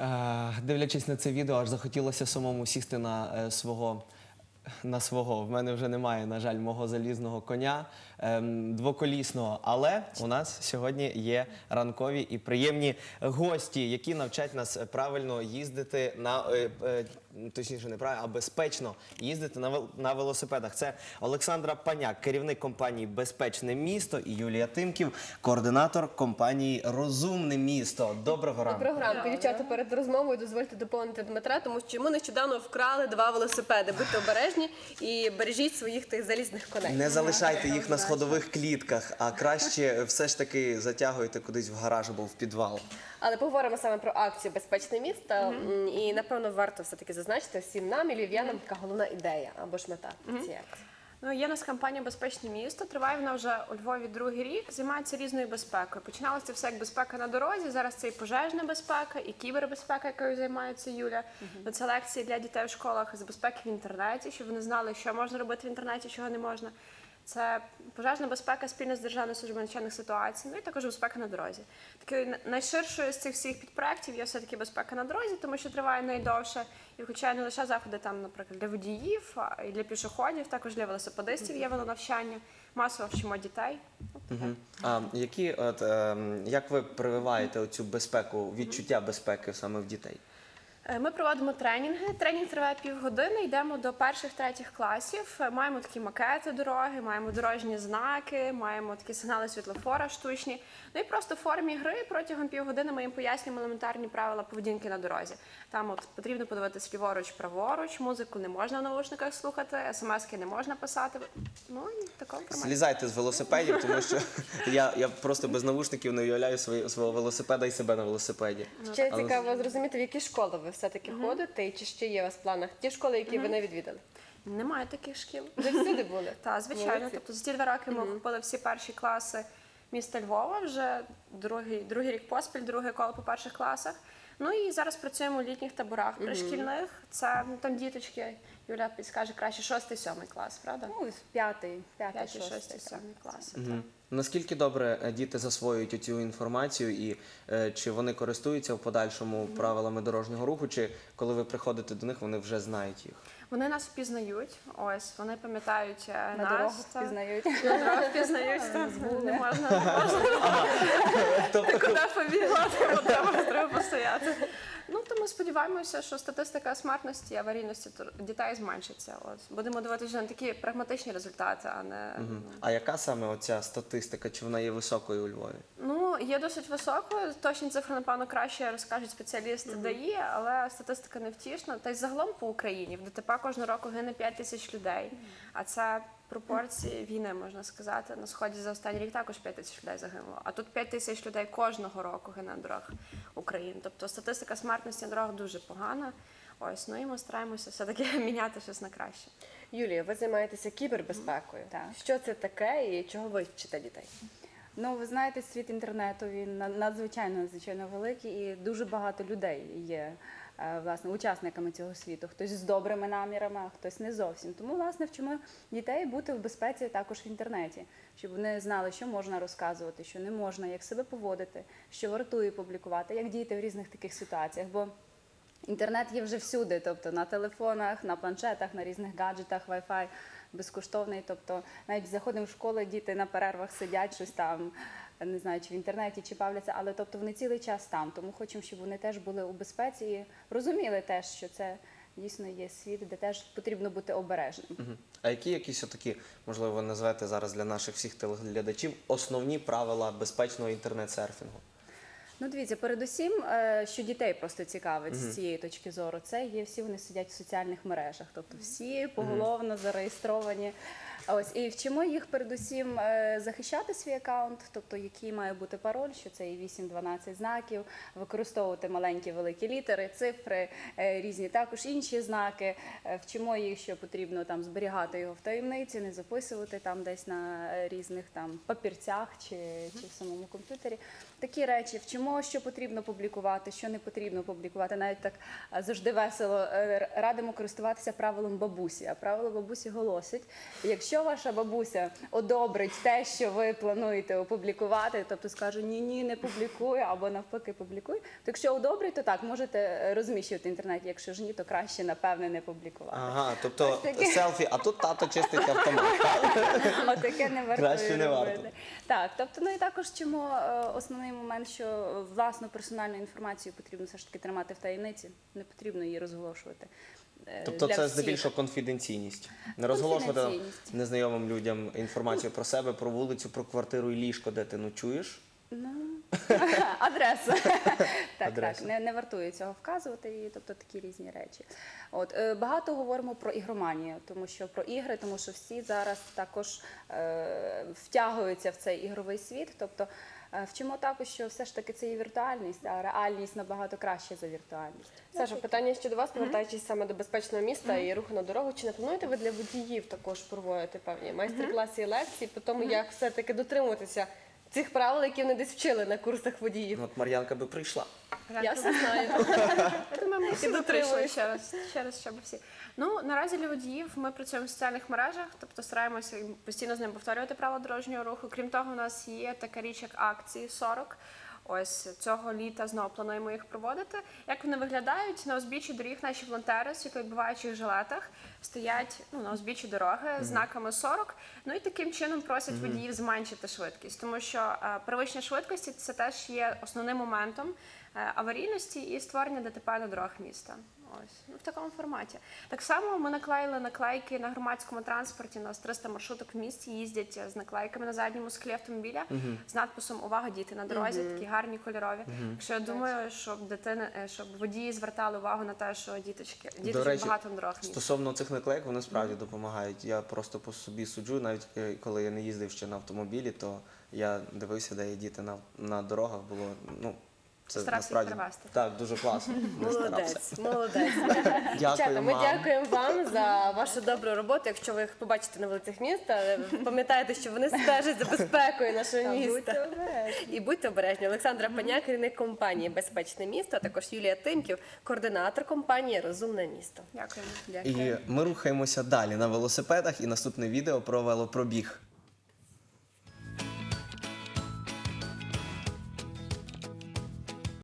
Е, Дивлячись на це відео, аж захотілося самому сісти на е, свого. На свого в мене вже немає, на жаль, мого залізного коня ем, двоколісного. Але у нас сьогодні є ранкові і приємні гості, які навчать нас правильно їздити на е, е, точніше, не правильно, а безпечно їздити на вел- на велосипедах. Це Олександра Паняк, керівник компанії Безпечне місто, і Юлія Тимків, координатор компанії Розумне місто. Доброго ранку. Доброго ранку, дівчата. Перед розмовою дозвольте доповнити Дмитра, тому що ми нещодавно вкрали два велосипеди. Будьте обережні і бережіть своїх тих залізних коней. Не залишайте їх на сходових клітках, а краще все ж таки затягуйте кудись в гараж або в підвал. Але поговоримо саме про акцію Безпечне місто. М, І напевно варто все таки зазначити всім нам і львів'янам така головна ідея або ж мета цієї акції. Ну, є у нас кампанія Безпечне місто. Триває вона вже у Львові другий рік. Займається різною безпекою. Починалося це все як безпека на дорозі. Зараз це і пожежна безпека, і кібербезпека, якою займається Юля. Ну, Це лекції для дітей в школах з безпеки в інтернеті, щоб вони знали, що можна робити в інтернеті, чого не можна. Це пожежна безпека спільно з Державною службою надзвичайних ситуацій, ну і також безпека на дорозі. Такою найширшою з цих всіх підпроєктів є все-таки безпека на дорозі, тому що триває найдовше і включає не лише заходи там, наприклад, для водіїв, а і для пішоходів, також для велосипедистів є воно навчання. Масово вчимо дітей. Мгм. А які от ем, як ви прививаєте оцю безпеку, відчуття безпеки саме в дітей? Е, Ми проводимо тренінги. Тренінг триває півгодини. Йдемо до перших третіх класів. Е, Маємо такі макети дороги, маємо дорожні знаки, маємо такі сигнали світлофора штучні. Ну і просто в формі гри протягом півгодини ми їм пояснюємо елементарні правила поведінки на дорозі. Там от потрібно подивитися ліворуч, праворуч, музику не можна в наушниках слухати, смски не можна писати. Ну і в такому. Слізайте з велосипедів, тому що я, я просто без навушників не уявляю свої, свого велосипеда і себе на велосипеді. Ще Але- цікаво зрозуміти, в які школи ви все-таки ходите, і чи ще є у вас в планах ті школи, які ви не відвідали. Немає таких шкіл. Ви всюди були? Так, звичайно. Молодці. Тобто за ці два роки ми охопили всі перші класи міста Львова, вже другий, другий рік поспіль, друге коло по перших класах. Ну і зараз працюємо у літніх таборах пришкільних. Це ну, там діточки, Юля підскаже краще шостий, сьомий клас, правда? Ну, п'ятий, п'ятий, П'ятий, шостий. шостий, сьомий класи. так. Наскільки добре е, діти засвоюють цю інформацію, і е, чи вони користуються в подальшому правилами дорожнього руху, чи коли ви приходите до них, вони вже знають їх? Вони нас впізнають. Ось вони пам'ятають е, На нас. дорогу впізнають. На дорогу впізнають. Не можна, Тобто, Куди побігла, треба, треба постояти. Ну тому сподіваємося, що статистика смертності і аварійності дітей зменшиться. От будемо дивитися на такі прагматичні результати, а не мгм. а яка саме оця статистика? Чи вона є високою у Львові? ну є досить високою. Точні цифри, напевно, краще розкажуть спеціалісти ДАІ, але статистика невтішна. Та й загалом по Україні в ДТП кожного року гине 5 тисяч людей. А це пропорції війни, можна сказати. На сході за останній рік також 5 тисяч людей загинуло. А тут 5 тисяч людей кожного року гине на дорогах України. Тобто статистика смертності на дорогах дуже погана. Ось, ну і ми стараємося все-таки міняти щось на краще. Юлія, ви займаєтеся кібербезпекою. Так. Що це таке і чого ви вчите дітей? Ну, ви знаєте, світ інтернету він на- надзвичайно надзвичайно великий, і дуже багато людей є е, власне учасниками цього світу. Хтось з добрими намірами, а хтось не зовсім. Тому, власне, вчимо дітей бути в безпеці також в інтернеті, щоб вони знали, що можна розказувати, що не можна, як себе поводити, що вартує публікувати, як діяти в різних таких ситуаціях. Бо Інтернет є вже всюди, тобто на телефонах, на планшетах, на різних гаджетах, Wi-Fi безкоштовний. Тобто навіть заходимо в школу, діти на перервах сидять щось там, не знаю, чи в інтернеті, чи бавляться, але тобто вони цілий час там. Тому хочемо, щоб вони теж були у безпеці і розуміли теж, що це дійсно є світ, де теж потрібно бути обережним. Мгм. А які якісь отакі, можливо, назвете зараз для наших всіх телеглядачів основні правила безпечного інтернет-серфінгу? Ну, дивіться, передусім, е, що дітей просто цікавить з цієї точки зору, це є всі вони сидять в соціальних мережах, тобто всі поголовно зареєстровані. Ось і вчимо їх передусім е, захищати свій аккаунт, тобто який має бути пароль, що це і 8-12 знаків, використовувати маленькі великі літери, цифри, е, різні також інші знаки. Е, Вчимо їх, що потрібно там зберігати його в таємниці, не записувати там десь на різних там папірцях чи, чи в самому комп'ютері. Такі речі вчимо, що потрібно публікувати, що не потрібно публікувати. Навіть так завжди весело радимо користуватися правилом бабусі. А правило бабусі голосить: якщо якщо ваша бабуся одобрить те, що ви плануєте опублікувати, тобто скаже ні, ні, не публікуй, або навпаки публікуй, то якщо одобрить, то так можете е, розміщувати в інтернеті. Якщо ж ні, то краще напевне не публікувати. Ага, тобто селфі, а тут тато чистить автомат. Отаке не варто Краще не робити. варто. Так, тобто, ну і також чому е, основний момент, що власну персональну інформацію потрібно все ж таки тримати в таємниці, не потрібно її розголошувати. Тобто для це всіх. здебільшого конфіденційність. Не розголошувати Конфіденційність. незнайомим людям інформацію про себе, про вулицю, про квартиру і ліжко, де ти ночуєш. Ну, адреса. так, Адреса. так, не, не вартує цього вказувати, і, тобто такі різні речі. От, е, багато говоримо про ігроманію, тому що про ігри, тому що всі зараз також е, втягуються в цей ігровий світ. Тобто вчимо також, що все ж таки це є віртуальність, а реальність набагато краще за віртуальність. Саша, питання ще до вас, повертаючись саме до безпечного міста і руху на дорогу. Чи не плануєте ви для водіїв також проводити певні майстер-класи і лекції? По тому, як все-таки дотримуватися цих правил, які вони десь вчили на курсах водіїв? Ну, От Мар'янка би прийшла. Я все знаю. Я думаю, ми всі І би прийшли ще раз, ще раз, щоб всі. Ну наразі для водіїв ми працюємо в соціальних мережах, тобто стараємося постійно з ним повторювати правила дорожнього руху. Крім того, у нас є така річ, як акції 40. Ось цього літа знову плануємо їх проводити. Як вони виглядають на узбіччі доріг, наші волонтери в світловідбиваючих жилетах стоять ну, на узбіччі дороги з знаками 40. Ну і таким чином просять водіїв зменшити швидкість, тому що е, перевищення швидкості це теж є основним моментом е, аварійності і створення ДТП на дорогах міста. Ось ну в такому форматі. Так само ми наклеїли наклейки на громадському транспорті. У нас 300 маршруток в місті їздять з наклейками на задньому склі автомобіля з надписом Увага, діти на дорозі, такі гарні кольорові. Якщо я думаю, щоб дитини, е, щоб водії звертали увагу на те, що діточки діточок багато на дорогах. Стосовно цих наклеїк, вони справді допомагають. Я просто по собі суджу, навіть е, коли я не їздив ще на автомобілі, то я дивився, де є діти на, на дорогах. Було ну це Старався насправді привезти. так дуже класно. Не старався. Молодець, молодець. Дякую Дівчата, ми вам. дякуємо вам за вашу добру роботу. Якщо ви їх побачите на вулицях міста, пам'ятайте, що вони стежать за безпекою нашого міста. І будьте обережні. Олександра Паняк, керівник компанії Безпечне місто, а також Юлія Тимків, координатор компанії Розумне місто. Дякуємо. І ми рухаємося далі на велосипедах. І наступне відео про велопробіг.